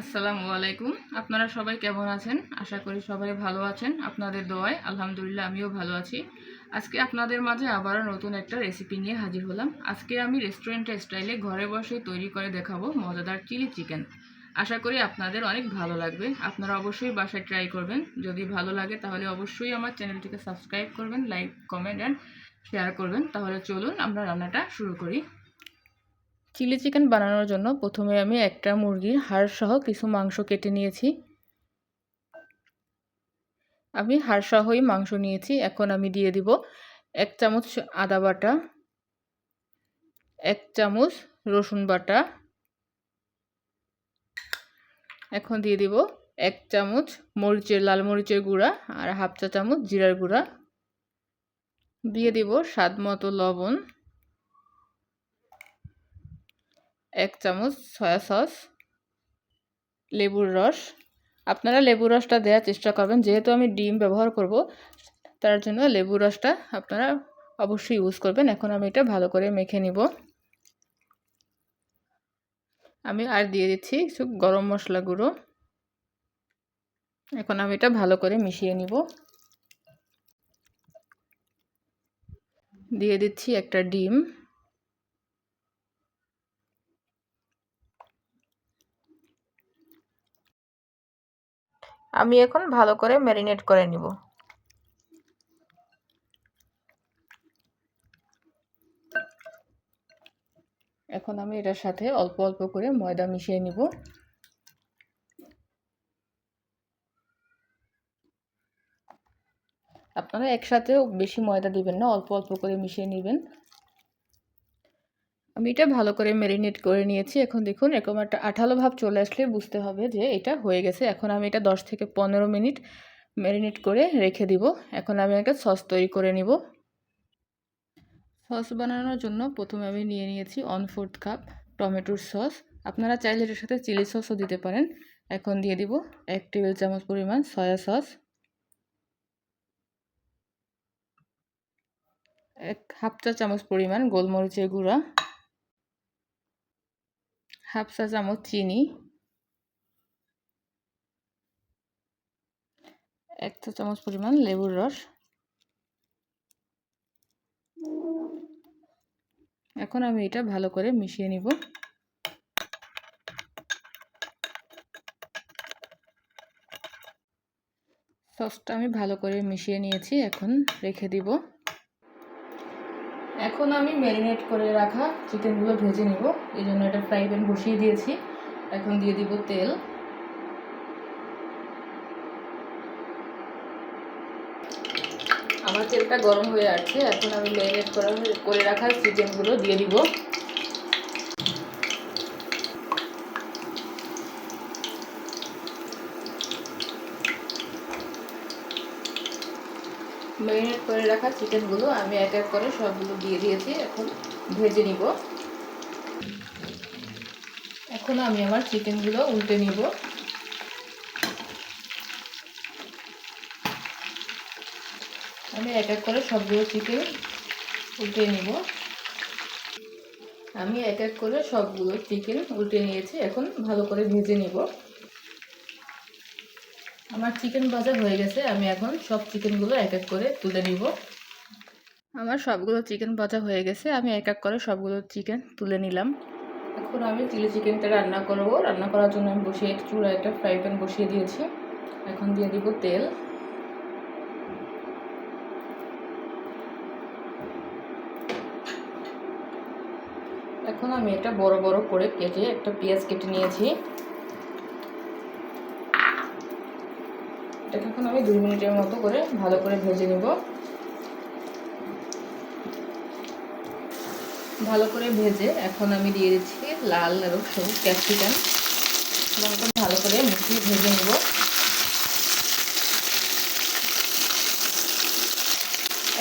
আসসালামু আলাইকুম। আপনারা সবাই কেমন আছেন? আশা করি সবাই ভালো আছেন। আপনাদের দোয়ায় আলহামদুলিল্লাহ আমিও ভালো আছি। আজকে আপনাদের মাঝে আবারও নতুন একটা রেসিপি নিয়ে হাজির হলাম। আজকে আমি রেস্টুরেন্টের স্টাইলে ঘরে বসে তৈরি করে দেখাবো মজাদার চিলি চিকেন আশা করি আপনাদের অনেক ভালো লাগবে। আপনারা অবশ্যই বাসায় ট্রাই করবেন। যদি ভালো লাগে তাহলে অবশ্যই আমার চ্যানেলটিকে সাবস্ক্রাইব করবেন লাইক কমেন্ট অ্যান্ড শেয়ার করবেন। তাহলে চলুন আমরা রান্নাটা শুরু করি। চিলি চিকেন বানানোর জন্য প্রথমে আমি একটা মুরগির হাড় সহ কিছু মাংস কেটে নিয়েছি। আমি হাড় সহই মাংস নিয়েছি, এখন আমি দিয়ে দিব এক চামচ আদা বাটা, এক চামচ রসুন বাটা, এখন দিয়ে দিব এক চামচ মরিচের, লাল মরিচের গুঁড়া আর হাফ চা চামচ জিরার গুঁড়া। দিয়ে দিব স্বাদ মতো লবণ। এক চামচ সয়া সস লেবুর রস। আপনারা লেবুর রসটা দেওয়ার চেষ্টা করবেন। যেহেতু আমি ডিম ব্যবহার করব, তার জন্য লেবুর রসটা আপনারা অবশ্যই ইউজ করবেন। এখন আমি এটা ভালো করে মেখে নিব। আমি আর দিয়ে দিচ্ছি কিছু গরম মশলা গুঁড়ো। এখন আমি এটা ভালো করে মিশিয়ে নিব। দিয়ে দিচ্ছি একটা ডিম। আমি এখন ভালো করে ম্যারিনেট করে নিব। এখন আমি এটার সাথে অল্প অল্প করে ময়দা মিশিয়ে নিব। আপনারা একসাথেও বেশি ময়দা দিবেন না, অল্প অল্প করে মিশিয়ে নেবেন। এটা ভালো করে ম্যারিনেট করে নিয়েছি। এখন দেখুন, এরকম একটা আঠালো ভাব চলে আসলে বুঝতে হবে যে এটা হয়ে গেছে। এখন আমি এটা দশ থেকে পনেরো মিনিট ম্যারিনেট করে রেখে দিব। এখন আমি একটা সস তৈরি করে নিব। সস বানানোর জন্য প্রথমে আমি নিয়ে নিয়েছি ওয়ান ফোর্থ কাপ টমেটোর সস আপনারা চাইলে এটার সাথে চিলি সসও দিতে পারেন। এখন দিয়ে দিব এক টেবিল চামচ পরিমাণ সয়া সস এক হাফ চা চামচ পরিমাণ গোলমরিচের গুঁড়া। হাফ চা চামচ চিনি এক চা চামচ পরিমাণ লেবুর রস। এখন আমি এটা ভালো করে মিশিয়ে নিব। সসটা আমি ভালো করে মিশিয়ে নিয়েছি, এখন রেখে দিব। এখন আমি ম্যারিনেট করে রাখা চিকেনগুলো ভেজে নেব। এই জন্য একটা ফ্রাই প্যান বসিয়ে দিয়েছি। এখন দিয়ে দিব তেল। আমার তেলটা গরম হয়ে আছে এখন আমি ম্যারিনেট করা করে রাখা চিকেনগুলো দিয়ে দিব ম্যারিনেট করে রাখা চিকেনগুলো আমি এক এক করে সবগুলো দিয়ে দিয়েছি, এখন ভেজে নিব। এখন আমি আমার চিকেনগুলো উল্টে নিব। আমি এক এক করে সবগুলো চিকেন উল্টে নিব। আমি এক এক করে সবগুলো চিকেন উল্টে নিয়েছি, এখন ভালো করে ভেজে নিব। আমার চিকেন ভাজা হয়ে গেছে আমি এখন সব চিকেনগুলো এক এক করে তুলে নিব। আমার সবগুলো চিকেন ভাজা হয়ে গেছে আমি এক এক করে সবগুলো চিকেন তুলে নিলাম। এখন আমি চিলি চিকেনটা রান্না করব। রান্না করার জন্য আমি বসিয়ে চুলা একটা ফ্রাই প্যান বসিয়ে দিয়েছি। এখন দিয়ে দিব তেল। এখন আমি এটা বড় বড় করে কেটে একটা পেঁয়াজ কেটে নিয়েছি। এটাকে এখন আমি দুই মিনিটের মতো করে ভালো করে ভেজে নেব। ভালো করে ভেজে এখন আমি দিয়ে দিচ্ছি লাল এবং সবুজ ক্যাপসিকাম। এখন ভালো করে মিশিয়ে ভেজে নেব।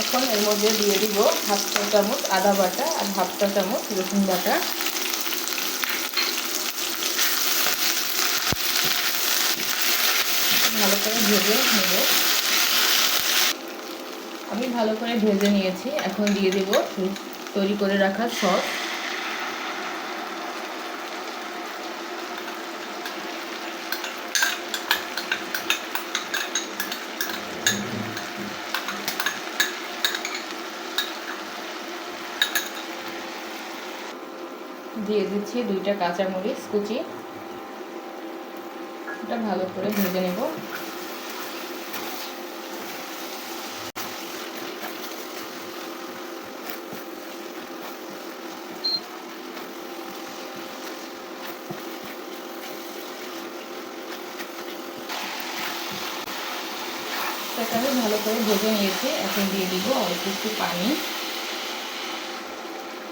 এখন এর মধ্যে দিয়ে দিব হাফ চামচ আদা বাটা আর হাফ চামচ রসুন বাটা। করে ভেজে নেব। আমি ভালো করে ভেজে নিয়েছি। এখন দিয়ে দেব তৈরি করে রাখা সস। দিয়ে দিচ্ছি দুইটা কাঁচামরিচ কুচি। এটা ভালো করে ভেজে নেব। সেটাকে ভালো করে ভেজে নিয়েছি। এখন দিয়ে দিব অল্প একটু পানি।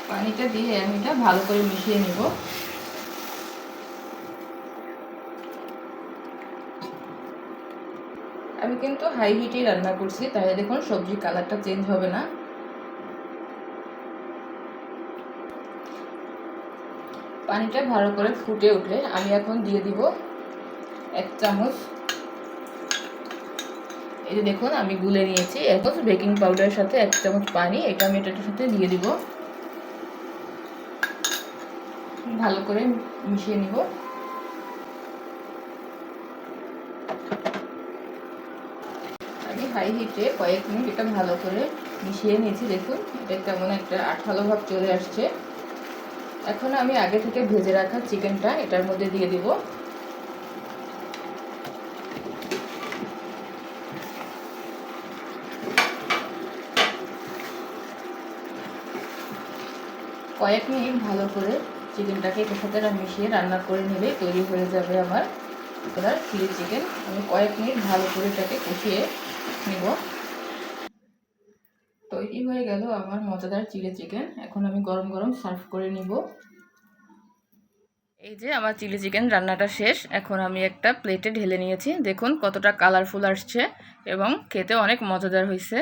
পানিটা দিয়ে আমি এটা ভালো করে মিশিয়ে নিব। আমি কিন্তু হাই হিটেই রান্না করছি, তাহলে দেখুন সবজির কালারটা চেঞ্জ হবে না। পানিটা ভালো করে ফুটে উঠলে আমি এখন দিয়ে দিব এক চামচ এই যে দেখুন, আমি গুলে নিয়েছি। এখন বেকিং পাউডারের সাথে এক চামচ পানি, এটা আমি এটার সাথে দিয়ে দিব। ভালো করে মিশিয়ে নিব। আমি হাই হিটে কয়েক মিনিট এটা ভালো করে মিশিয়ে নিয়েছি। দেখুন, এটা কেমন একটা আঠালো ভাব চলে আসছে। এখন আমি আগে থেকে ভেজে রাখা চিকেনটা এটার মধ্যে দিয়ে দিব। কয়েক মিনিট ভালো করে চিকেনটাকে এটার সাথে মিশিয়ে রান্না করে নিলে তৈরি হয়ে যাবে আমার। এবার চিলি চিকেন আমি কয়েক মিনিট ভালো করে এটাকে কষিয়ে নিব। তৈরি হয়ে গেল আমার মজাদার চিলি চিকেন এখন আমি গরম গরম সার্ভ করে নিব। এই যে আমার চিলি চিকেন রান্নাটা শেষ। এখন আমি একটা প্লেটে ঢেলে নিয়েছি। দেখুন কতটা কালারফুল আসছে এবং খেতে অনেক মজাদার হয়েছে।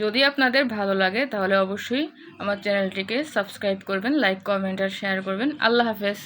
যদি আপনাদের ভালো লাগে, তাহলে অবশ্যই আমার চ্যানেলটিকে সাবস্ক্রাইব করবেন, লাইক, কমেন্ট আর শেয়ার করবেন। আল্লাহ হাফেজ।